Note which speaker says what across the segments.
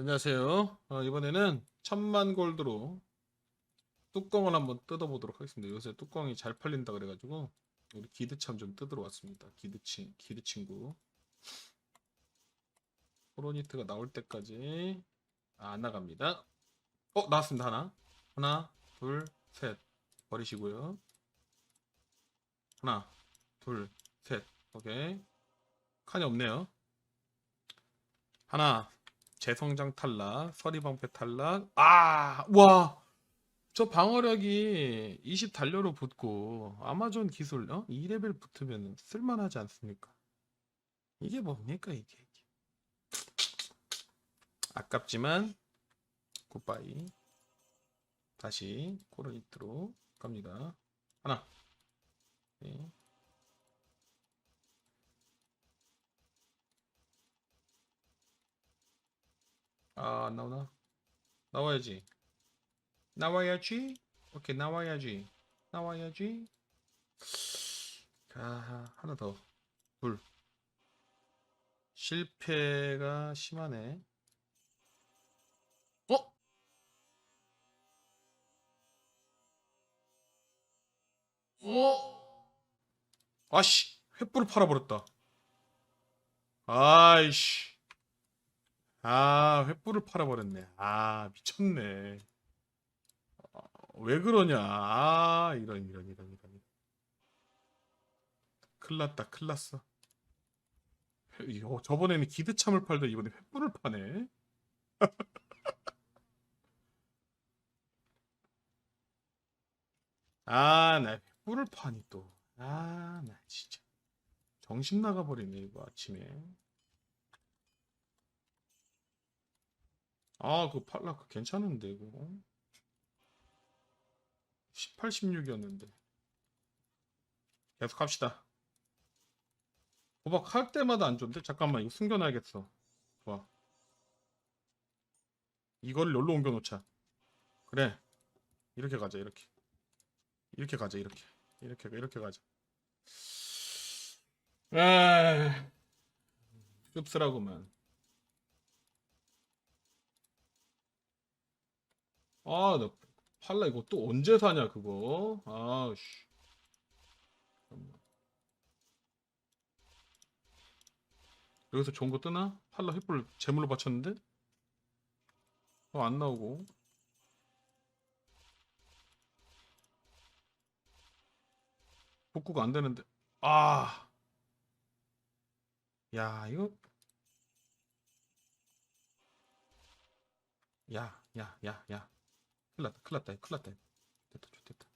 Speaker 1: 안녕하세요. 어, 이번에는 천만 골드로 뚜껑을 한번 뜯어보도록 하겠습니다. 요새 뚜껑이 잘 팔린다 그래가지고 우리 기드참 좀 뜯으러 왔습니다. 기드친 기드 친구. 코로니트가 나올 때까지 아, 안 나갑니다. 어 나왔습니다 하나 하나 둘 셋 버리시고요. 하나 둘 셋 오케이 칸이 없네요. 하나 재성장 탈락, 서리방패 탈락. 아, 와. 저 방어력이 20 단료로 붙고 아마존 기술 어? 2레벨 붙으면 쓸만하지 않습니까? 이게 뭡니까 이게? 아깝지만 굿바이. 다시 코르니트로 갑니다. 하나. 네. 아, 안 나오나? 나와야지. 나와야지. 오케이, 나와야지. 나와야지. 아, 하나 더. 둘. 실패가 심하네. 어? 어? 아씨, 횃불을 팔아버렸다. 아이씨. 아, 횃불을 팔아버렸네. 아, 미쳤네. 어, 왜 그러냐. 아, 이런, 이런, 이런, 이런. 큰일 났다, 큰일 났어. 이거 저번에는 기드참을 팔던 이번에 횃불을 파네. 아, 나 횃불을 파니 또. 아, 나 진짜. 정신 나가버리네, 이거 아침에. 아, 그 팔라 그 괜찮은데 이거. 18, 16이었는데. 계속 합시다. 도박 할 때마다 안 좋은데? 잠깐만, 이거 숨겨놔야겠어. 좋아. 이걸 여기로 옮겨놓자. 그래. 이렇게 가자, 이렇게. 이렇게 가자, 이렇게. 이렇게, 이렇게 가자. 아, 씁쓸하구만. 아, 나 팔라 이거 또 언제 사냐 그거. 아 씨. 여기서 좋은 거 뜨나? 팔라 횃불 제물로 바쳤는데? 어, 안 나오고. 복구가 안 되는데. 아. 야, 이거. 야, 야, 야, 야. 큰일 났다, 큰일 났다, 큰일 났다. 됐다, 됐다.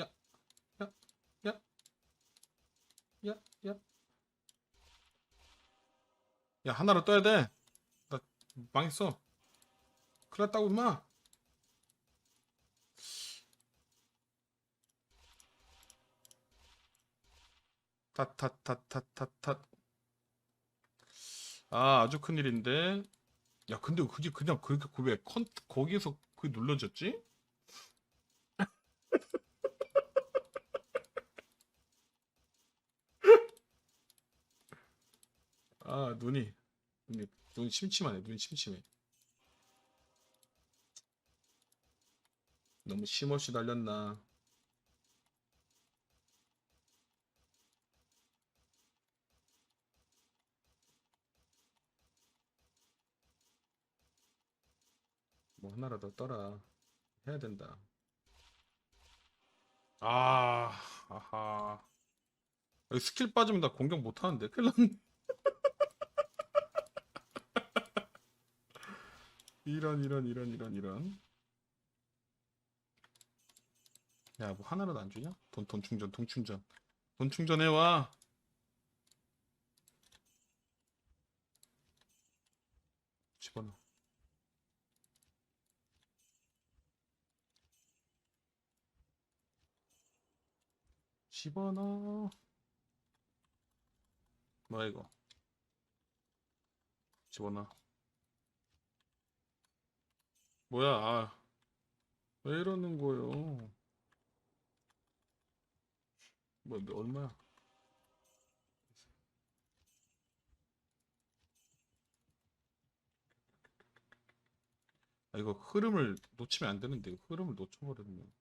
Speaker 1: 야, 야, 야, 야, 야. 야, 하나로 떠야 돼. 나 망했어. 큰일 났다고, 임마. 탓탓탓탓탓탓. 아, 아주 큰 일인데. 야, 근데 그게 그냥 그렇게 왜 컨, 거기에서 그게 눌러졌지? 아, 눈이, 눈이, 눈이 침침하네, 눈이 침침해. 너무 심없이 달렸나. 뭐 하나라도 떠라. 해야 된다. 아, 아하. 여기 스킬 빠지면 나 공격 못 하는데. 큰일 났네. 이런, 이런, 이런, 이런, 이런. 야, 뭐 하나라도 안 주냐? 돈, 돈 충전, 돈 충전. 돈 충전해와. 집어넣어. 뭐야 이거? 집어넣어. 뭐야 아, 왜 이러는 거예요? 뭐 얼마야? 아, 이거 흐름을 놓치면 안 되는데 흐름을 놓쳐버렸네.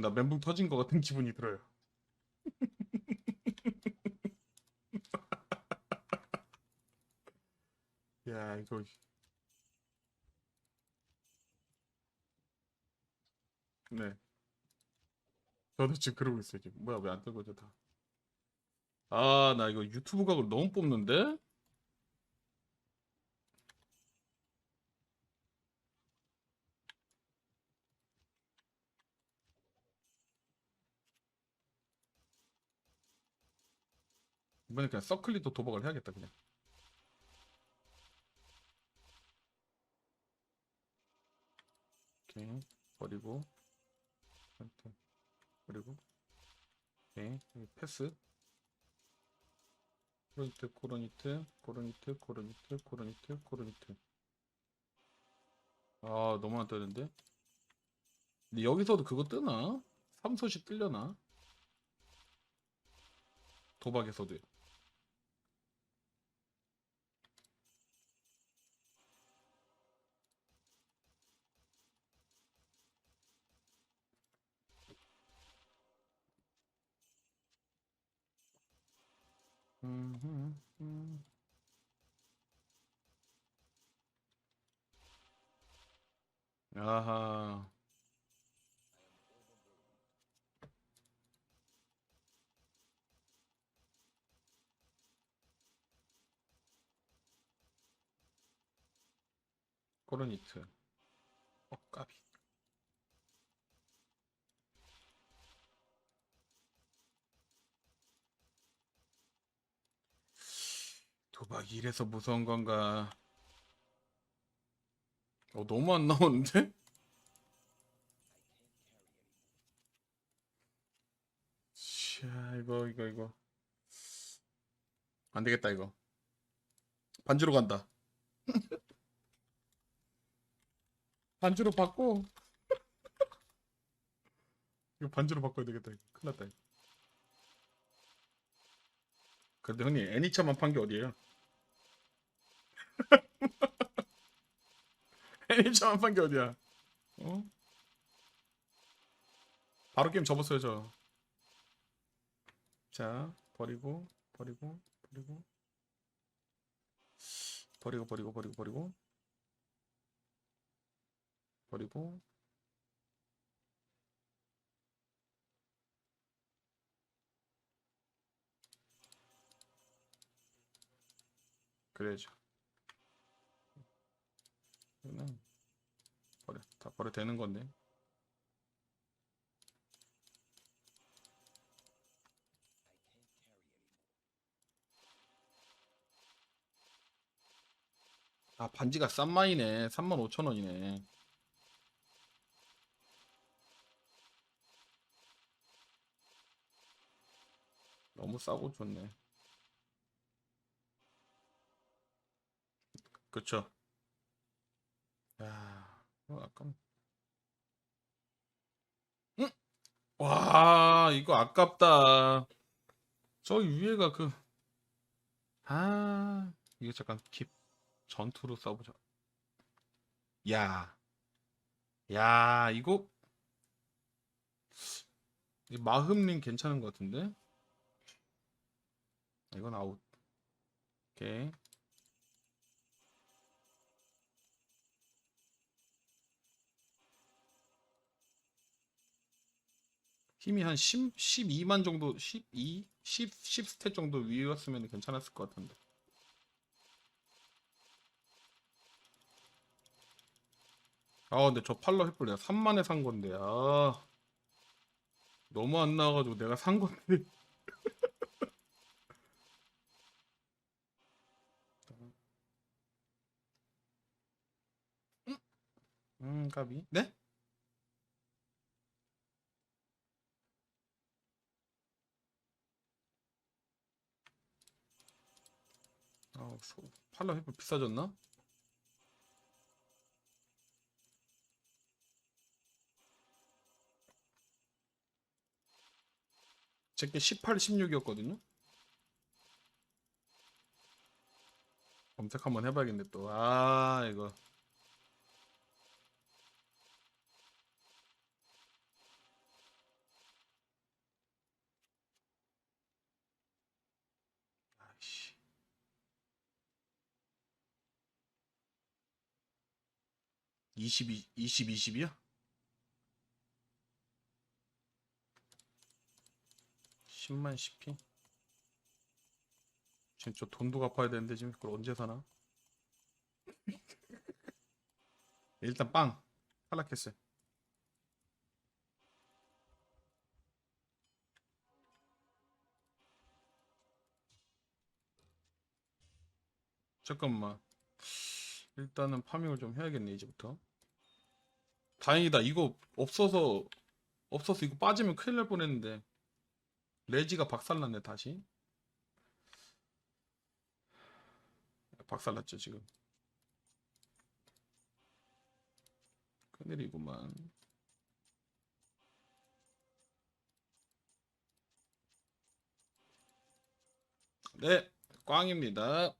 Speaker 1: 나 멘붕 터진 것 같은 기분이 들어요. 야 이거 네 저도 지금 그러고 있어요 지금 뭐야 왜안저 다. 아 나 이거 유튜브 각을 너무 뽑는데? 이번에 그냥 서클리도 도박을 해야겠다 그냥. 오케이. 버리고. 버리고. 오케이. 패스. 코로니트 코로니트 코로니트 코로니트 코로니트 코로니트. 아 너무 안 뜨는데? 근데 여기서도 그거 뜨나? 삼소시 뜰려나? 도박에서도 아하. 코르니트. 어, 까비. 도박이 이래서 무서운 건가? 어, 너무 안 나오는데? 자, 이거, 이거, 이거. 안 되겠다, 이거. 반주로 간다. 반주로 바꿔. 이거 반주로 바꿔야 되겠다, 이거. 큰일 났다, 이거. 그래도 형님, 애니차만 판 게 어디예요? 애니차만 판게 어디야? 어? 바로 게임 접었어요, 저. 자, 버리고, 버리고, 버리고. 버리고, 버리고, 버리고, 버리고. 버리고. 그래야죠. 이거는 버려, 다 버려 되는 건데. 아 반지가 싼 마이네. 35,000원이네. 너무 싸고 좋네. 그쵸 야 이거 아까 응? 와 이거 아깝다 저기 위에가 그 아 이거 잠깐 킵 전투로 써보자. 야, 야, 이거 이 마흠님 괜찮은 것 같은데? 이건 아웃. 오케이. 힘이 한 10, 12만 정도, 12, 10, 10스탯 정도 위였으면 괜찮았을 것 같은데. 아 근데 저 팔러 햇불 내가 3만에 산 건데 아 너무 안 나와가지고 내가 산 건데 음 까비 네? 팔라 회프 비싸졌나? 제게 18, 16이었거든요? 검색 한번 해봐야겠네 또. 아 이거. 22, 20, 20이야? 10만 10피? 진짜 돈도 갚아야 되는데 지금 그걸 언제 사나? 일단 빵! 탈락했어 잠깐만. 일단은 파밍을 좀 해야겠네 이제부터 다행이다. 이거 없어서 없어서 이거 빠지면 큰일 날 뻔했는데 레지가 박살났네 다시. 박살났죠 지금. 큰일이구만. 네, 꽝입니다.